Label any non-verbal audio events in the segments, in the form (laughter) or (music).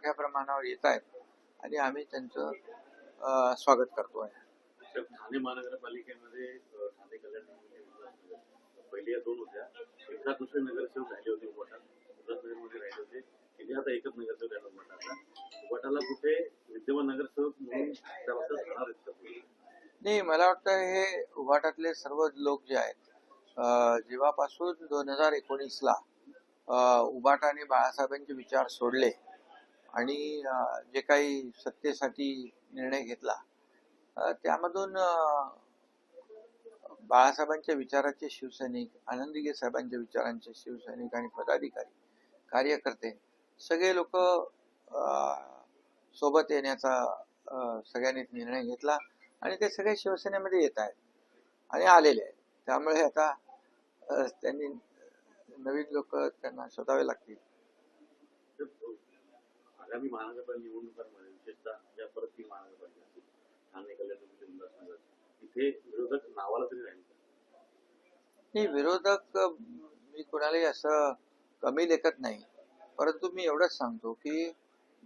मोठ्या प्रमाणावर येत आहेत. आणि आम्ही त्यांचं स्वागत करतोय. तर ठाणे महानगरपालिकेमध्ये ठाणे कल्याण समिती पहिली या दोन होत्या. एकदा दुसरे नगरसेवक राहिले होते उल्हासनगरमध्ये राहिले होते. तिथे आता एकच नगरसेवक राहिला उपाटाला उपाटाला कुठे विद्यमान नगरसेवक म्हणून त्याला राहणार आहेत का पुढे? नाही मला वाटतं हे उभाटातले सर्व लोक जे आहेत जेव्हापासून दोन हजार एकोणीसला उभाटाने बाळासाहेबांचे विचार सोडले आणि जे काही सत्तेसाठी निर्णय घेतला त्यामधून बाळासाहेबांच्या विचाराचे शिवसैनिक आनंदीगे साहेबांच्या विचारांचे शिवसैनिक आणि पदाधिकारी कार्यकर्ते सगळे लोक सोबत येण्याचा सगळ्यांनी निर्णय घेतला आणि ते सगळे शिवसेनेमध्ये येत आहेत आणि आलेले आहेत. त्यामुळे आता त्यांनी नवीन लोक त्यांना शोधावे लागतील. आगामी महानगरपालिका निवडणुकांमध्ये विशेषतः ज्या परत ती महानगरपालिका असतील, ठाणे कल्याण समिती उल्हासनगर तिथे विरोधक नावाला तरी राहील नाही विरोधक मी कोणालाही असं कमी लेखत नाही. परंतु मी एवढंच सांगतो की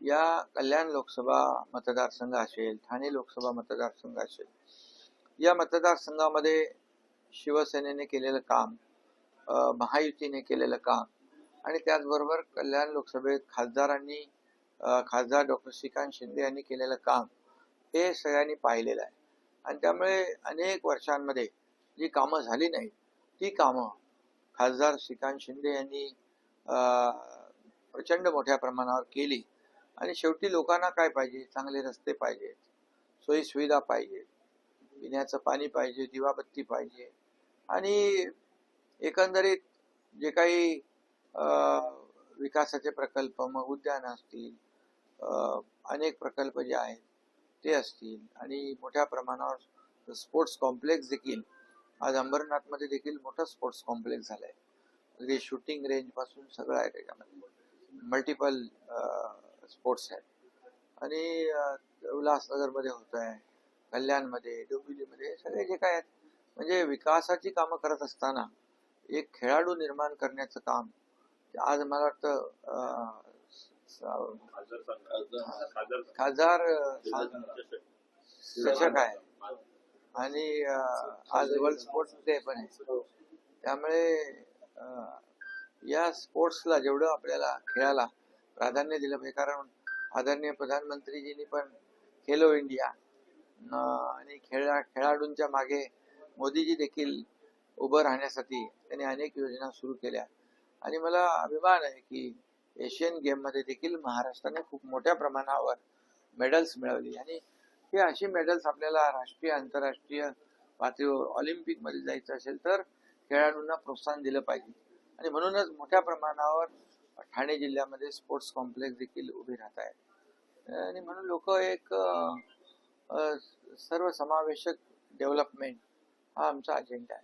या कल्याण लोकसभा मतदारसंघ असेल ठाणे लोकसभा मतदारसंघ असेल या मतदारसंघामध्ये शिवसेनेने केलेलं काम महायुतीने केलेलं काम आणि त्याचबरोबर कल्याण लोकसभेत खासदारांनी खासदार डॉक्टर श्रीकांत शिंदे यांनी केलेलं काम हे सगळ्यांनी पाहिलेलं आहे. आणि त्यामुळे अनेक वर्षांमध्ये जी कामं झाली नाहीत ती कामं खासदार श्रीकांत शिंदे यांनी प्रचंड मोठ्या प्रमाणावर केली. आणि शेवटी लोकांना काय पाहिजे? चांगले रस्ते पाहिजेत सोयीसुविधा पाहिजे पिण्याचं पाणी पाहिजे दिवाबत्ती पाहिजे. आणि एकंदरीत जे काही विकासाचे प्रकल्प मग उद्यान असतील अनेक प्रकल्प जे आहेत ते असतील. आणि मोठ्या प्रमाणावर स्पोर्ट्स कॉम्प्लेक्स देखील. आज अंबरनाथमध्ये देखील मोठं स्पोर्ट्स कॉम्प्लेक्स झालंय. अगदी शूटिंग रेंजपासून सगळं आहे त्याच्यामध्ये. मल्टिपल स्पोर्ट्स आहेत. आणि उल्हासनगरमध्ये होत आहे कल्याणमध्ये डोंबिवलीमध्ये सगळे जे काय आहेत. म्हणजे विकासाची कामं करत असताना एक खेळाडू निर्माण करण्याचं काम ते आज मला वाटतं खासदार. चषक आहे आणि आज वर्ल्ड स्पोर्ट्स डे पण आहे. त्यामुळे अ, या स्पोर्ट्सला जेवढं आपल्याला खेळाला प्राधान्य दिलं पाहिजे कारण आदरणीय प्रधानमंत्रीजींनी पण खेलो इंडिया आणि खेळा खेळाडूंच्या मागे मोदीजी देखील उभं राहण्यासाठी त्यांनी अनेक योजना सुरू केल्या. आणि मला अभिमान आहे की एशियन गेममध्ये देखील महाराष्ट्राने खूप मोठ्या प्रमाणावर मेडल्स मिळवली. आणि हे अशी मेडल्स आपल्याला राष्ट्रीय आंतरराष्ट्रीय पातळीवर ऑलिम्पिकमध्ये जायचं असेल तर खेळाडूंना प्रोत्साहन दिलं पाहिजे. आणि म्हणूनच मोठ्या प्रमाणावर ठाणे जिल्ह्यामध्ये स्पोर्ट्स कॉम्प्लेक्स देखील उभे राहत आहेत. आणि म्हणून लोक एक सर्व समावेशक सर्वसमावेशक डेव्हलपमेंट हा आमचा अजेंडा आहे.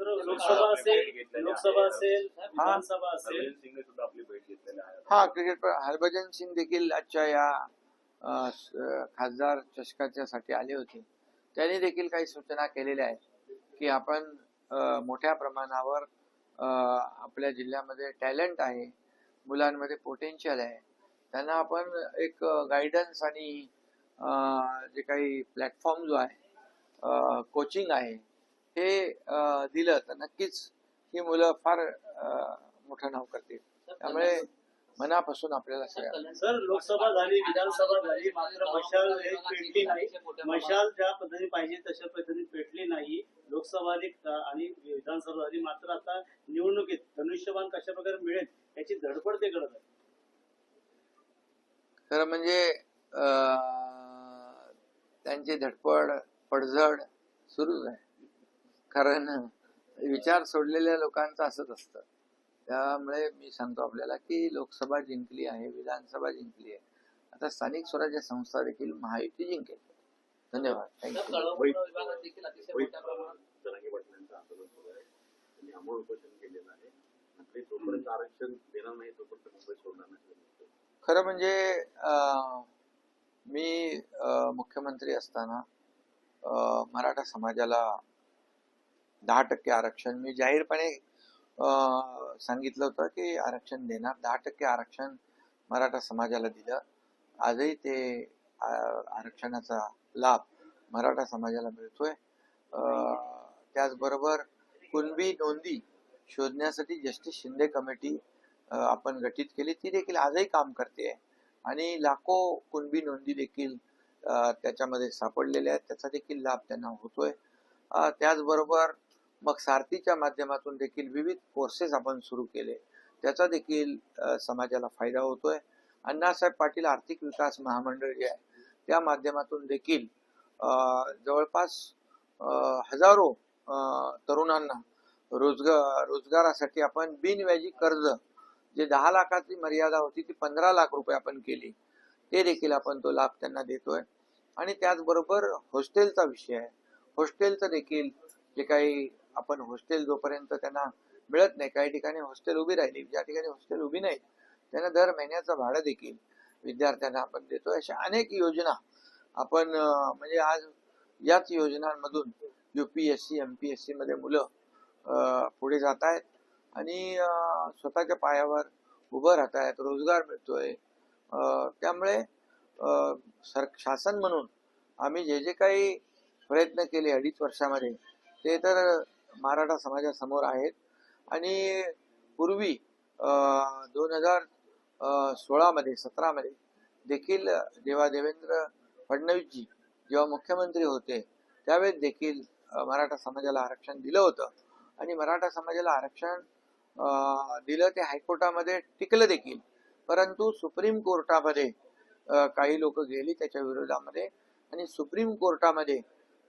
लोकसभा असेल लोकसभा असेल विधानसभा असेल. सुद्धा आपली भेट घेतलेली आहे हा क्रिकेट हरभजन सिंग देखील आजच्या या खासदार चषकाच्या साठी आले होते. त्यांनी देखील काही सूचना केलेल्या आहेत की आपण मोठ्या प्रमाणावर आपल्या जिल्ह्यामध्ये टॅलेंट आहे मुलांमध्ये पोटेन्शियल आहे. त्यांना आपण एक गायडन्स आणि जे काही प्लॅटफॉर्म जो आहे कोचिंग आहे हे दिलं तर नक्कीच ही मुलं फार मोठं नाव करतील. त्यामुळे मनापासून आपल्याला सगळ्या सर लोकसभा झाली विधानसभा झाली मात्र मशाल एक पेटली नाही. मशाल ज्या पद्धतीने पाहिजे तशा पद्धतीने पेटली नाही. लोकसभा आणि विधानसभा झाली मात्र आता निवडणुकीत धनुष्यबाण कशा प्रकारे मिळेल याची धडपड ते करत आहे खरं म्हणजे त्यांची धडपड पडझड सुरूच आहे. कारण विचार सोडलेल्या लोकांचं असंच असतं. त्यामुळे मी सांगतो आपल्याला की लोकसभा जिंकली आहे विधानसभा जिंकली आहे. आता स्थानिक स्वराज्य संस्था देखील महायुती जिंकेल. धन्यवाद. थँक्यू खरं म्हणजे अं, मी मुख्यमंत्री असताना मराठा समाजाला दहा टक्के आरक्षण. मी जाहीरपणे सांगितलं होतं की आरक्षण देणार. दहा टक्के आरक्षण मराठा समाजाला दिलं. आजही ते आरक्षणाचा लाभ मराठा समाजाला मिळतोय. त्याचबरोबर कुणबी नोंदी शोधण्यासाठी जस्टिस शिंदे कमिटी आपण गठीत केली. ती देखील आजही काम करते आणि लाखो कुणबी नोंदी देखील त्याच्यामध्ये सापडलेल्या आहेत. त्याचा देखील लाभ त्यांना होतोय. त्याचबरोबर मग सारथीच्या माध्यमातून देखील विविध कोर्सेस आपण सुरू केले. त्याचा देखील समाजाला फायदा होतोय. अण्णासाहेब पाटील आर्थिक विकास महामंडळ जे आहे त्या माध्यमातून देखील जवळपास हजारो तरुणांना रोजगार रोजगारासाठी आपण बिनव्याजी कर्ज जे दहा लाखाची मर्यादा होती ती पंधरा लाख रुपये आपण केली. ते देखील आपण तो लाभ त्यांना देतोय. आणि त्याचबरोबर हॉस्टेलचा विषय आहे. हॉस्टेलचं देखील जे काही आपण हॉस्टेल जोपर्यंत त्यांना मिळत नाही काही ठिकाणी हॉस्टेल उभी राहिली ज्या ठिकाणी हॉस्टेल उभी नाही त्यांना दर महिन्याचं भाडं देखील विद्यार्थ्यांना आपण देतो. अशा अनेक योजना आपण म्हणजे आज याच योजनांमधून युपीएससी सी मध्ये मुलं पुढे जात आहेत आणि स्वतःच्या पायावर उभं राहत आहेत रोजगार मिळतोय. त्यामुळे सर शासन म्हणून आम्ही जे जे काही प्रयत्न केले अडीच वर्षामध्ये ते तर मराठा समाजासमोर आहेत. आणि पूर्वी दोन हजार सोळामध्ये सतरामध्ये देखील जेव्हा देवेंद्र फडणवीसजी जेव्हा मुख्यमंत्री होते त्यावेळेस देखील मराठा समाजाला आरक्षण दिलं होतं. आणि मराठा समाजाला आरक्षण दिलं ते हायकोर्टामध्ये टिकलं देखील. परंतु सुप्रीम कोर्टामध्ये काही लोक गेली त्याच्या विरोधामध्ये. आणि सुप्रीम कोर्टामध्ये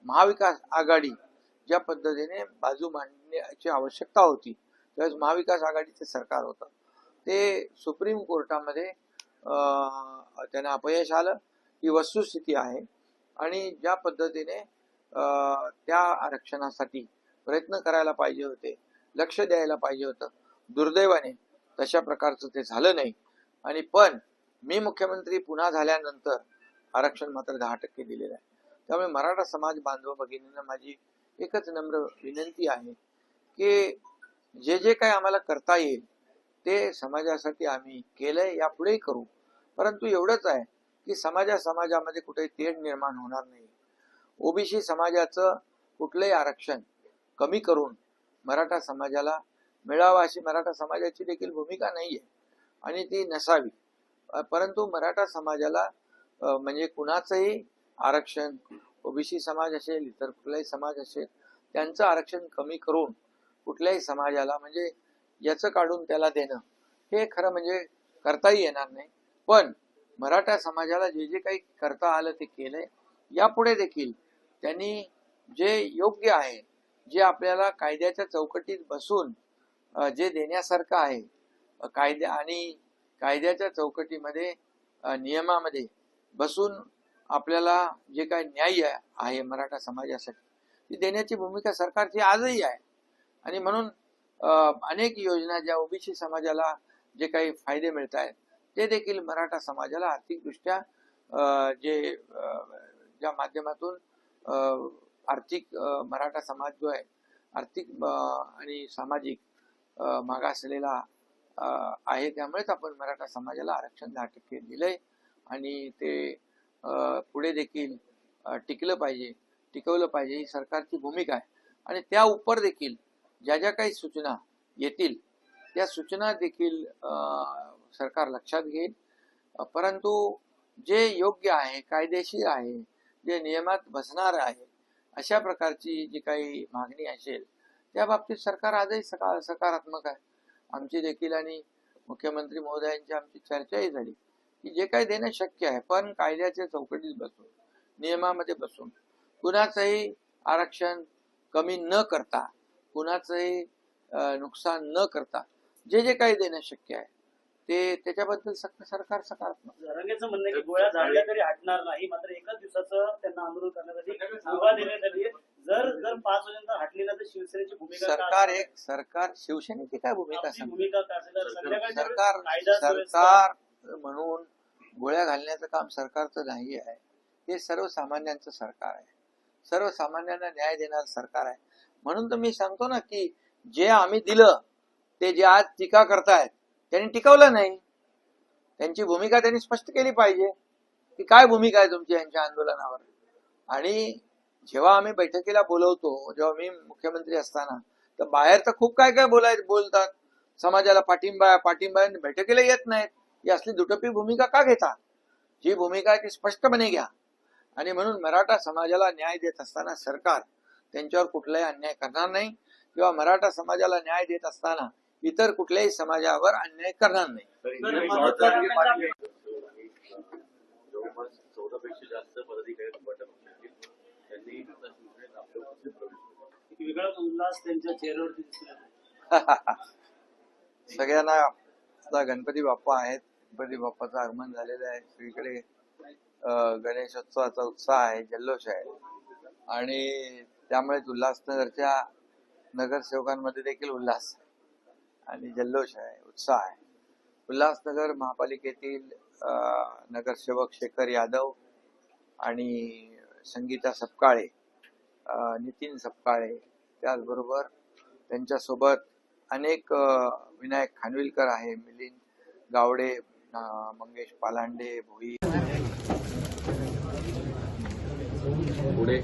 महाविकास आघाडी ज्या पद्धतीने बाजू मांडण्याची आवश्यकता होती त्यावेळेस महाविकास आघाडीचे सरकार होतं. ते सुप्रीम कोर्टामध्ये त्यांना अपयश आलं ही वस्तुस्थिती आहे. आणि ज्या पद्धतीने त्या आरक्षणासाठी प्रयत्न करायला पाहिजे होते लक्ष द्यायला पाहिजे होतं दुर्दैवाने तशा प्रकारचं ते झालं नाही. आणि पण मी मुख्यमंत्री पुन्हा झाल्यानंतर आरक्षण मात्र दहा टक्के दिलेलं आहे. त्यामुळे मराठा समाज बांधव भगिनींना माझी एकच नम्र विनंती आहे की जे जे काय आम्हाला करता येईल ते समाजासाठी आम्ही केलंय यापुढेही करू. परंतु एवढंच आहे की समाजा समाजामध्ये कुठे तेढ निर्माण होणार नाही. ओबीसी समाजाचं कुठलंही आरक्षण कमी करून मराठा समाजाला मिळावं अशी मराठा समाजाची देखील भूमिका नाहीये आणि ती नसावी. परंतु मराठा समाजाला म्हणजे कुणाचंही आरक्षण ओबीसी समाज असेल इतर कुठलाही समाज असेल त्यांचं आरक्षण कमी करून कुठल्याही समाजाला म्हणजे याचं काढून त्याला देणं हे खरं म्हणजे करताही येणार नाही. पण मराठा समाजाला जे जे काही करता आलं ते केलंय यापुढे देखील त्यांनी जे योग्य आहे जे आपल्याला कायद्याच्या चौकटीत बसून जे देण्यासारखं आहे कायद्या आणि कायद्याच्या चौकटीमध्ये नियमामध्ये बसून आपल्याला जे काही न्याय आहे मराठा समाजासाठी ती देण्याची भूमिका सरकारची आजही आहे. आणि म्हणून अनेक योजना ज्या ओबीसी समाजाला जे काही फायदे मिळत आहेत ते देखील मराठा समाजाला आर्थिकदृष्ट्या जे ज्या माध्यमातून आर्थिक मराठा समाज जो आहे आर्थिक आणि सामाजिक मागासलेला आहे त्यामुळेच आपण मराठा समाजाला आरक्षण दहा टक्के दिलंय. आणि ते पुढे देखील टिकलं पाहिजे टिकवलं पाहिजे ही सरकारची भूमिका आहे. आणि त्या उपर देखील ज्या ज्या काही सूचना येतील त्या सूचना देखील सरकार लक्षात घेईल. परंतु जे योग्य आहे कायदेशीर आहे जे नियमात बसणार आहे अशा प्रकारची जी काही मागणी असेल त्या बाबतीत सरकार आजही सका सकारात्मक आहे. आमची देखील आणि मुख्यमंत्री महोदयांची आमची चर्चाही झाली. की जे काही देणं शक्य आहे पण कायद्याच्या चौकटीत बसून नियमामध्ये बसून कुणाचंही आरक्षण कमी न करता कुणाचंही नुकसान न करता जे जे काही देणं शक्य आहे ते त्याच्याबद्दल सरकार सकारात्मक म्हणणं आहे की गोळ्या झाडल्या तरी हटणार नाही मात्र एकाच दिवसाचं त्यांना आंदोलन करण्यासाठी मुभा आहे. जर जर पाच वाजेनंतर हटली ना तर शिवसेनेची भूमिका सरकार? एक सरकार शिवसेनेची काय भूमिका भूमिका सरकार सरकार म्हणून गोळ्या घालण्याचं काम सरकारचं नाही आहे. हे सर्वसामान्यांचं सरकार आहे. सर्वसामान्यांना न्याय देणार सरकार आहे. म्हणून तर मी सांगतो ना की जे आम्ही दिलं ते जे आज टीका करतायत त्यांनी टिकवलं नाही. त्यांची भूमिका त्यांनी स्पष्ट केली पाहिजे की काय भूमिका आहे तुमची यांच्या आंदोलनावर. आणि जेव्हा आम्ही बैठकीला बोलवतो जेव्हा मी मुख्यमंत्री असताना तर बाहेर तर खूप काय काय बोलाय बोलतात. समाजाला पाठिंबा पाठिंबा बैठकीला येत नाहीत. ही असली दुटप्पी भूमिका का घेता? जी भूमिका आहे ती स्पष्टपणे घ्या. आणि म्हणून मराठा समाजाला न्याय देत असताना सरकार त्यांच्यावर कुठलाही अन्याय करणार नाही किंवा मराठा समाजाला न्याय देत असताना इतर कुठल्याही समाजावर अन्याय करणार नाही. (laughs) सगळ्यांना गणपती बाप्पा आहेत. गणपती बाप्पाचं आगमन झालेलं आहे. सगळीकडे गणेशोत्सवाचा उत्साह आहे जल्लोष आहे. आणि त्यामुळेच उल्हासनगरच्या नगरसेवकांमध्ये देखील उल्हास आणि जल्लोष आहे उत्साह आहे. उल्हासनगर महापालिकेतील नगरसेवक शेखर यादव आणि संगीता सपकाळे नितीन सपकाळे त्याचबरोबर त्यांच्यासोबत अनेक विनायक खानविलकर आहे मिलिंद गावडे मंगेश पालांडे भोई. पुढे.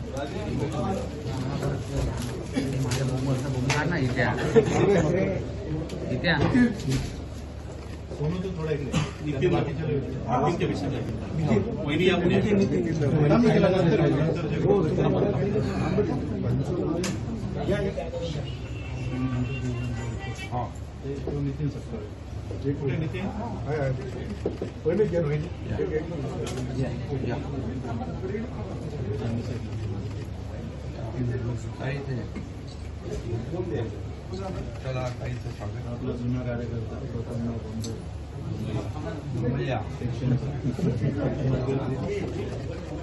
ना इथे. इथे नितीन नितीनच्या सत्तर कुठे नितीन? आपला जुना कार्यकर्ता गौतम बंधू. (laughs)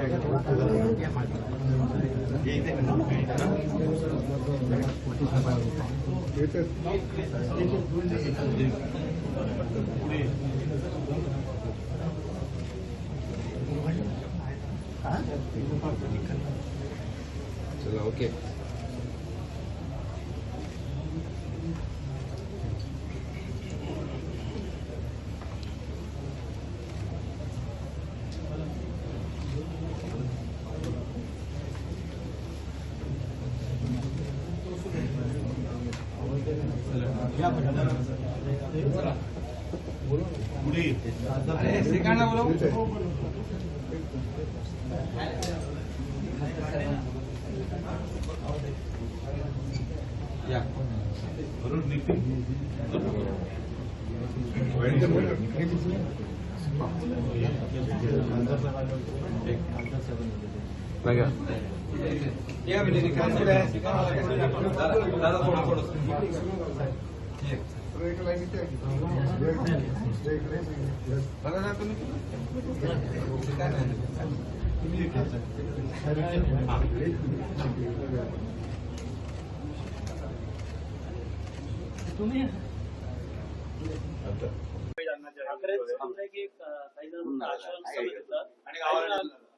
द्या. तुझा मुलगा या बरोबर नितीन ठाकरेच म्हणताय तुम्ही काही जण आश्वासन देतात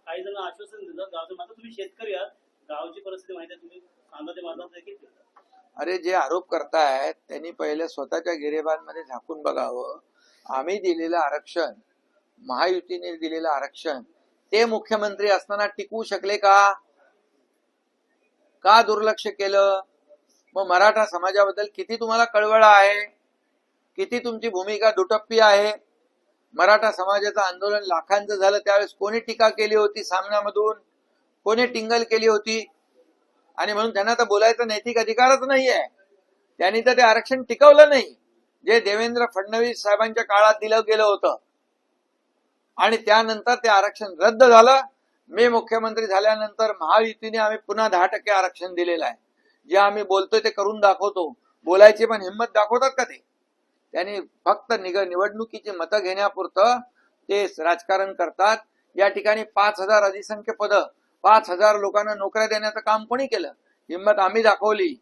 काही जण- आश्वासन देतात गावचं आता तुम्ही शेतकरी आहात. गावची परिस्थिती माहिती आहे तुम्ही कांदा ते माझा देखील अरे जे आरोप करतायत त्यांनी पहिले स्वतःच्या गिरेबांमध्ये झाकून बघावं. आम्ही दिलेलं आरक्षण महायुतीने दिलेलं आरक्षण ते मुख्यमंत्री असताना टिकवू शकले का? का दुर्लक्ष केलं? मग मराठा समाजाबद्दल किती तुम्हाला कळवळ आहे? किती तुमची भूमिका दुटप्पी आहे? मराठा समाजाचं आंदोलन लाखांचं झालं. त्यावेळेस कोणी टीका केली होती सामन्यामधून कोणी टिंगल केली होती? आणि म्हणून त्यांना आता बोलायचा नैतिक अधिकारच नाही आहे त्यांनी तर ते आरक्षण टिकवलं नाही. जे देवेंद्र फडणवीस साहेबांच्या काळात दिलं गेलं होतं. आणि त्यानंतर ते आरक्षण रद्द झालं. मी मुख्यमंत्री झाल्यानंतर महायुतीने आम्ही पुन्हा दहा टक्के आरक्षण दिलेलं आहे. जे आम्ही बोलतोय ते करून दाखवतो. बोलायची पण हिंमत दाखवतात का ते? त्यांनी फक्त निग निवडणुकीची मतं घेण्यापुरतं ते राजकारण करतात. या ठिकाणी पाच हजार अधिसंख्य पद पाच हजार लोकांना नोकऱ्या देण्याचं काम कोणी केलं? हिंमत आम्ही दाखवली.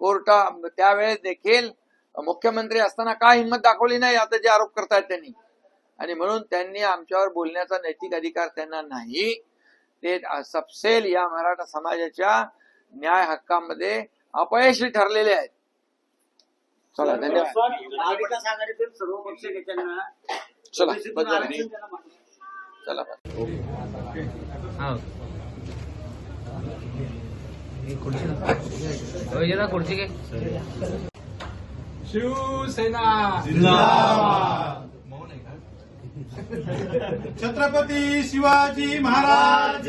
कोर्टा त्यावेळेस देखील मुख्यमंत्री असताना का हिंमत दाखवली नाही? आता जे आरोप करतायत त्यांनी. आणि म्हणून त्यांनी आमच्यावर बोलण्याचा नैतिक अधिकार त्यांना नाही. ते सपसेल या मराठा समाजाच्या न्याय हक्कामध्ये अपयशी ठरलेले आहेत. चला धन्यवाद. महाविकास आघाडीतील सर्व पक्ष नेत्यांना चला. चला खुर्ची खुर्ची के शिवसेना छत्रपती शिवाजी महाराज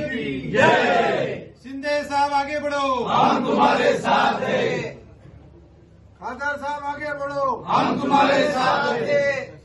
शिंदे साहब आगे बढ़ो। हम तुम्हारे साथ हैं। खादर साहब आगे बढ़ो। हम तुम्हारे साथ हैं।